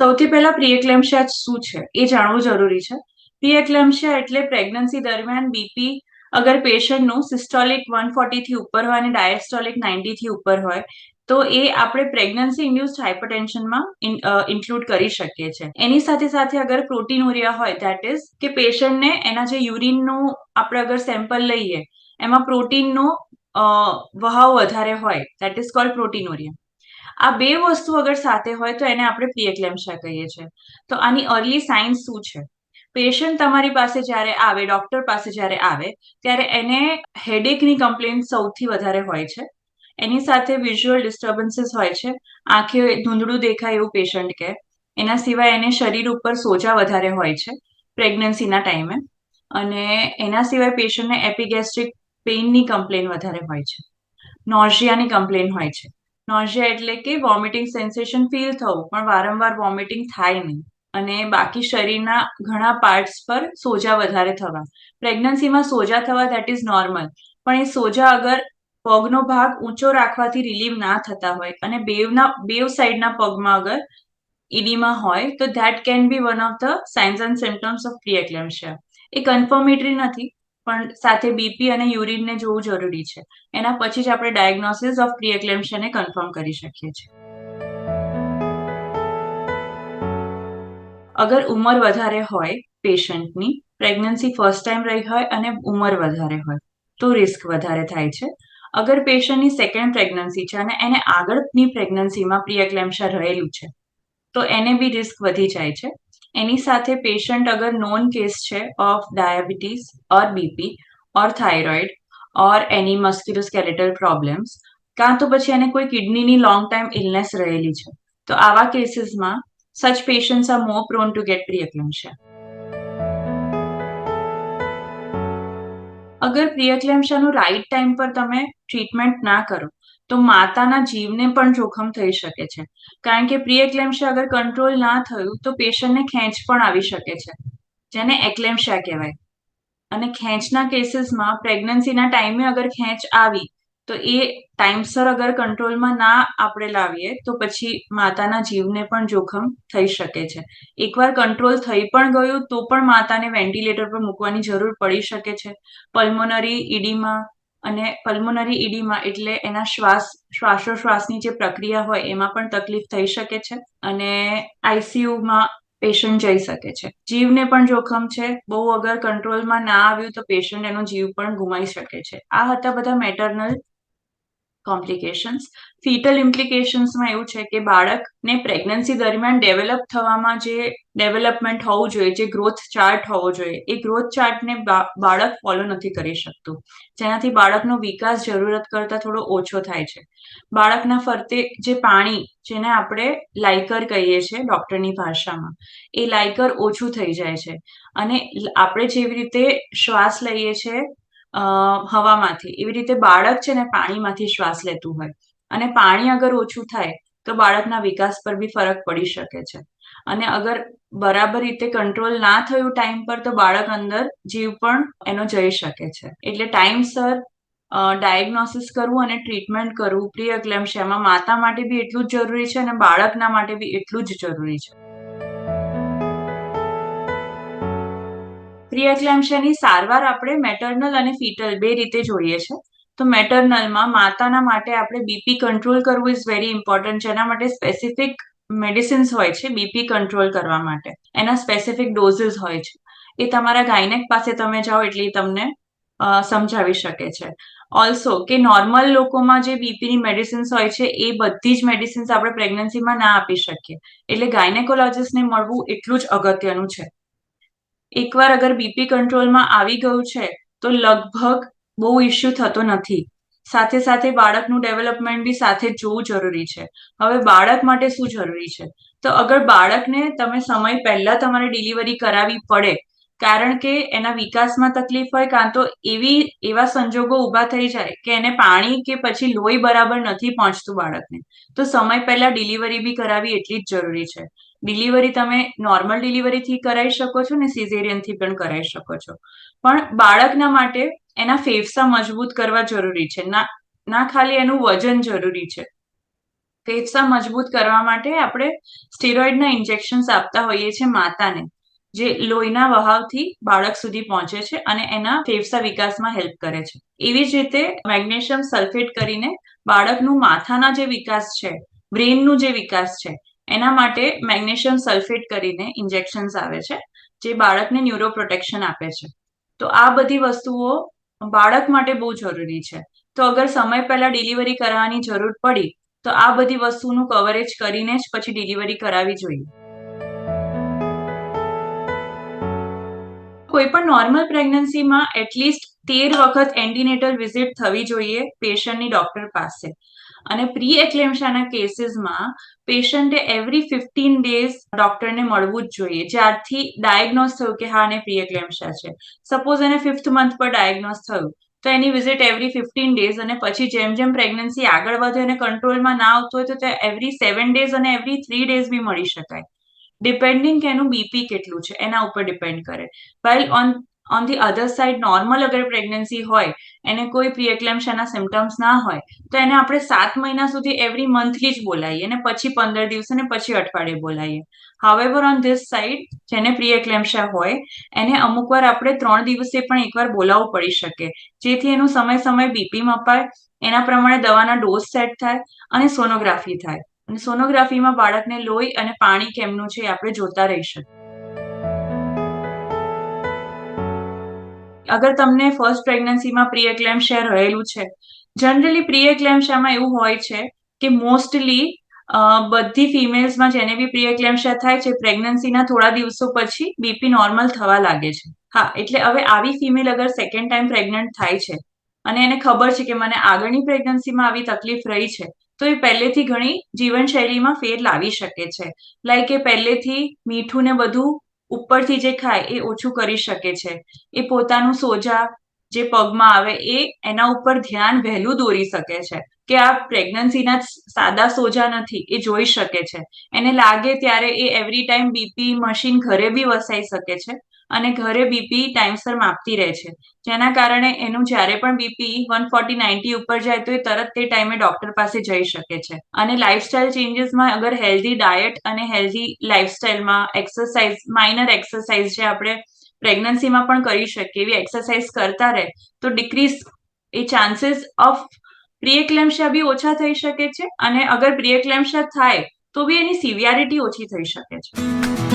સૌથી પહેલા પ્રિએક્લેમ્શિયા શું છે? એ જાણવું જરૂરી છે. પ્રિએક્લેમ્શિયા એટલે પ્રેગ્નન્સી દરમિયાન બીપી અગર પેશન્ટનું સિસ્ટોલિક વનથી ઉપર હોય અને ડાયસ્ટોલિકથી ઉપર હોય, તો એ આપણે પ્રેગ્નન્સી ઇન્ડ્યુસ્ડ હાઇપરટેન્શનમાં ઇન્ક્લુડ કરી શકીએ છીએ એની સાથે સાથે અગર પ્રોટીન ઉરિયા હોય ધેટ ઇઝ કે પેશન્ટને એના જે યુરિનનું આપણે અગર સેમ્પલ લઈએ, એમાં પ્રોટીનનો વહાવ વધારે હોય ધેટ ઇઝ કોલ્ડ પ્રોટીનુરિયા આ બે વસ્તુ અગર સાથે હોય તો એને આપણે પ્રિએક્લેમ્શિયા કહીએ છીએ. તો આની અર્લી સાઇન્સ શું છે? પેશન્ટ તમારી પાસે જ્યારે આવે ડોક્ટર પાસે જ્યારે આવે, ત્યારે એને હેડેકની કમ્પ્લેન સૌથી વધારે હોય છે. એની સાથે વિઝ્યુઅલ ડિસ્ટર્બન્સીસ હોય છે. આંખે ધૂંધળું દેખાય એવું પેશન્ટ કે. એના સિવાય એને શરીર ઉપર સોજા વધારે હોય છે પ્રેગ્નન્સીના ટાઈમે. અને એના સિવાય પેશન્ટને એપિગેસ્ટ્રિક પેઇનની કમ્પ્લેન વધારે હોય છે. નોર્શિયાની કમ્પ્લેન હોય છે. નોઝિયા એટલે કે વોમિટિંગ સેન્સેશન ફીલ થવું. પણ વારંવાર વોમિટિંગ થાય નહીં. અને બાકી શરીરના ઘણા પાર્ટ્સ પર સોજા વધારે થવા. પ્રેગ્નન્સીમાં સોજા થવા દેટ ઇઝ નોર્મલ પણ એ સોજા અગર પગનો ભાગ ઊંચો રાખવાથી રિલીવ ના થતા હોય અને બેવના, બેવ સાઈડના પગમાં અગર ઈડીમાં હોય, તો that can be one of the signs and symptoms of preeclampsia A confirmatory નથી પણ સાથે બીપી અને યુરિનને જોવું જરૂરી છે. એના પછી જ આપણે ડાયગ્નોસિસ ઓફ પ્રિએક્લેમ્શિયાને કન્ફર્મ કરી શકીએ છીએ. અગર ઉંમર વધારે હોય પેશન્ટની પ્રેગ્નન્સી ફર્સ્ટ ટાઈમ રહી હોય અને ઉંમર વધારે હોય, તો રિસ્ક વધારે થાય છે. અગર પેશન્ટની સેકન્ડ પ્રેગ્નન્સી છે અને એને આગળની પ્રેગ્નન્સીમાં પ્રિયક્લેમ્શા રહેલું છે, તો એને બી રિસ્ક વધી જાય છે. એની સાથે પેશન્ટ અગર નોન કેસ છે of diabetes or BP or thyroid or any musculoskeletal problems કાં તો પછી એને કોઈ કિડનીની લોંગ ટાઈમ ઇલનેસ રહેલી છે તો આવા કેસીસમાં such patients are more prone to get preeclampsia. અગર પ્રિયક્લેમ્શિયાનું રાઈટ ટાઈમ પર તમે ટ્રીટમેન્ટ ના કરો તો માતાના જીવને પણ જોખમ થઈ શકે છે. કારણ કે પ્રિયક્લેમ્શિયા અગર કંટ્રોલ ના થયું તો પેશન્ટને ખેંચ પણ આવી શકે છે, જેને એક્લેમ્શિયા કહેવાય. અને ખેંચના કેસીસમાં પ્રેગ્નન્સીના ટાઈમે અગર ખેંચ આવી, તો એ ટાઈમસર અગર કંટ્રોલમાં ના આપણે લાવીએ, તો પછી માતાના જીવને પણ જોખમ થઈ શકે છે. એકવાર કંટ્રોલ થઈ પણ ગયું, તો પણ માતાને વેન્ટિલેટર પર મૂકવાની જરૂર પડી શકે છે. પલ્મોનરી, ઈડીમાં અને પલ્મોનરી ઈડીમાં એટલે એના શ્વાસ, શ્વાસોશ્વાસની જે પ્રક્રિયા હોય એમાં પણ તકલીફ થઈ શકે છે અને આઈસીયુમાં પેશન્ટ જઈ શકે છે. જીવને પણ જોખમ છે. બહુ અગર કંટ્રોલમાં ના આવ્યું તો પેશન્ટ એનો જીવ પણ ગુમાઈ શકે છે. આ હતા બધા મેટર્નલ કોમ્પ્લિકેશન્સ ફીટલ ઇમ્પ્લિકેશન્સમાં એવું છે કે બાળકને પ્રેગ્નન્સી દરમિયાન ડેવલપ થવામાં જે ડેવલપમેન્ટ હોવું જોઈએ, જે ગ્રોથ ચાર્ટ હોવો જોઈએ, એ ગ્રોથ ચાર્ટને બાળક ફોલો નથી કરી શકતું. જેનાથી બાળકનો વિકાસ જરૂરત કરતાં થોડો ઓછો થાય છે. બાળકના ફરતે જે પાણી, જેને આપણે લાઇકર કહીએ છીએ ડોક્ટરની ભાષામાં, એ લાઇકર ઓછું થઈ જાય છે. અને આપણે જેવી રીતે શ્વાસ લઈએ છીએ હવામાંથી. એવી રીતે બાળક છે ને પાણીમાંથી શ્વાસ લેતું હોય. અને પાણી અગર ઓછું થાય, તો બાળકના વિકાસ પર બી ફરક પડી શકે છે. અને અગર બરાબર રીતે કંટ્રોલ ના થયું ટાઈમ પર, તો બાળક અંદર જીવ પણ એનો જઈ શકે છે. એટલે ટાઈમસર ડાયગ્નોસિસ કરવું અને ટ્રીટમેન્ટ કરવું પ્રી એક્લેમ્શિયામાં માતા માટે બી એટલું જ જરૂરી છે અને બાળકના માટે બી એટલું જ જરૂરી છે. પ્રિએક્લેમ્શિયાની સારવાર આપણે મેટર્નલ અને ફીટલ બે રીતે જોઈએ છે. તો મેટર્નલમાં માતાના માટે આપણે બીપી કંટ્રોલ કરવું ઇઝ વેરી ઇમ્પોર્ટન્ટ એના માટે સ્પેસિફિક મેડિસિન્સ હોય છે બીપી કંટ્રોલ કરવા માટે. એના સ્પેસિફિક ડોઝિસ હોય છે. એ તમારા ગાયનેક પાસે તમે જાઓ એટલે તમને સમજાવી શકે છે. ઓલ્સો કે નોર્મલ લોકોમાં જે બીપીની મેડિસિન્સ હોય છે એ બધી જ મેડિસિન્સ આપણે પ્રેગ્નન્સીમાં ના આપી શકીએ. એટલે ગાયનેકોલોજીસ્ટને મળવું એટલું જ અગત્યનું છે. એકવાર અગર બીપી કંટ્રોલમાં આવી ગયું છે, તો લગભગ બહુ ઇશ્યુ થતો નથી. સાથે સાથે બાળકનું ડેવલપમેન્ટ બી સાથે જોવું જરૂરી છે. હવે બાળક માટે શું જરૂરી છે? તો અગર બાળકને તમે સમય પહેલા તમારે ડિલિવરી કરાવવી પડે, કારણ કે એના વિકાસમાં તકલીફ હોય કાં તો એવી, એવા સંજોગો ઊભા થઈ જાય કે એને પાણી કે પછી લોહી બરાબર નથી પહોંચતું બાળકને, તો સમય પહેલા ડિલિવરી બી કરાવી એટલી જ જરૂરી છે. ડિલિવરી તમે નોર્મલ ડિલિવરીથી કરાવી શકો છો ને સિઝેરિયનથી પણ કરાવી શકો છો. પણ બાળકના માટે એના ફેફસા મજબૂત કરવા જરૂરી છે. ના ના ખાલી એનું વજન જરૂરી છે. ફેફસા મજબૂત કરવા માટે આપણે સ્ટીરોઇડના ઇન્જેક્શન્સ આપતા હોઈએ છીએ માતાને, જે લોહીના વહાવથી બાળક સુધી પહોંચે છે અને એના ફેફસા વિકાસમાં હેલ્પ કરે છે. એવી જ રીતે મેગ્નેશિયમ સલ્ફેટ કરીને બાળકનું માથાના જે વિકાસ છે બ્રેનનું જે વિકાસ છે એના માટે મેગ્નેશિયમ સલ્ફેટ કરીને ઇન્જેક્શન્સ આવે છે, જે બાળકને ન્યુરો પ્રોટેક્શન આપે છે. તો આ બધી વસ્તુઓ બાળક માટે બહુ જરૂરી છે. તો અગર સમય પહેલા ડિલિવરી કરાવવાની જરૂર પડી, તો આ બધી વસ્તુનું કવરેજ કરીને જ પછી ડિલિવરી કરાવવી જોઈએ. કોઈ પણ નોર્મલ પ્રેગ્નન્સીમાં એટલીસ્ટ તેર વખત એન્ટીનેટલ વિઝિટ થવી જોઈએ પેશન્ટની ડોક્ટર પાસે. અને પ્રી એક્લેમ્શાના કેસીસમાં પેશન્ટે એવરી ફિફ્ટીન ડેઝ ડોક્ટરને મળવું જ જોઈએ. જ્યારથી ડાયગ્નોઝ થયું કે હા એને પ્રી એક્લેમ્શા છે. સપોઝ એને ફિફ્થ મંથ પર ડાયગ્નોઝ થયું, તો એની વિઝિટ એવરી ફિફ્ટીન ડેઝ અને પછી જેમ જેમ પ્રેગ્નન્સી આગળ વધે અને કંટ્રોલમાં ના આવતું હોય, તો એવરી સેવન ડેઝ અને એવરી થ્રી ડેઝ બી મળી શકાય. ડિપેન્ડિંગ કે એનું બીપી કેટલું છે, એના ઉપર ડિપેન્ડ કરે. While on on the other side normal અગર પ્રેગ્નન્સી હોય, એને કોઈ પ્રિએક્લેમ્શાના સિમ્ટમ્સ ના હોય, તો એને આપણે સાત મહિના સુધી એવરી મંથલી જ બોલાવીએ અને પછી પંદર દિવસે ને પછી અઠવાડિયે બોલાવીએ. હાવેવર ઓન ધીસ સાઇડ જેને પ્રિએક્લેમ્શા હોય, એને અમુક વાર આપણે ત્રણ દિવસે પણ એકવાર બોલાવવું પડી શકે. જેથી એનું સમય સમય બીપી મપાય, એના પ્રમાણે દવાના ડોઝ સેટ થાય અને સોનોગ્રાફી થાય. અને સોનોગ્રાફીમાં બાળકને લોહી અને પાણી કેમનું છે એ આપણે જોતા રહી શકીએ. અગર તમને ફર્સ્ટ પ્રેગ્નન્સીમાં પ્રિએક્લેમ્શિયા રહેલું છે. જનરલી પ્રિએક્લેમ્શિયામાં એવું હોય છે કે મોસ્ટલી બધી ફિમેલ્સમાં જેને બી પ્રિએક્લેમ્શિયા થાય છે પ્રેગ્નન્સીના થોડા દિવસો પછી બીપી નોર્મલ થવા લાગે છે. હા, એટલે હવે આવી ફિમેલ અગર સેકન્ડ ટાઈમ પ્રેગ્નન્ટ થાય છે અને એને ખબર છે કે મને આગળની પ્રેગ્નન્સીમાં આવી તકલીફ રહી છે, તો એ પહેલેથી ઘણી જીવનશૈલીમાં ફેર લાવી શકે છે. લાઈક એ પહેલેથી મીઠું ને બધું ઉપરથી જે ખાય એ ઓછું કરી શકે છે. એ પોતાનું સોજા જે પગમાં આવે એ એના ઉપર ધ્યાન વહેલું દોરી શકે છે કે આ પ્રેગ્નન્સીના સાદા સોજા નથી, એ જોઈ શકે છે. એને લાગે ત્યારે એ એવરી ટાઈમ બીપી મશીન ઘરે બી વસાઈ શકે છે. અને ઘરે બીપી ટાઈમસર માપતી રહે છે. જેના કારણે એનું જ્યારે પણ બીપી વન ફોર્ટી નાઇન્ટી ઉપર જાય તો એ તરત તે ટાઈમે ડોક્ટર પાસે જઈ શકે છે. અને લાઇફસ્ટાઇલ ચેન્જીસમાં અગર હેલ્ધી ડાયટ અને હેલ્ધી લાઇફસ્ટાઇલમાં એક્સરસાઇઝ માઇનર એક્સરસાઇઝ જે આપણે પ્રેગ્નન્સીમાં પણ કરી શકીએ, એવી એક્સરસાઇઝ કરતા રહે, તો ડિક્રીઝ એ ચાન્સીસ ઓફ પ્રિએક્લેમ્શિયા બી ઓછા થઈ શકે છે અને અગર પ્રિએક્લેમ્શિયા થાય તો બી એની સિવિયારિટી ઓછી થઈ શકે છે.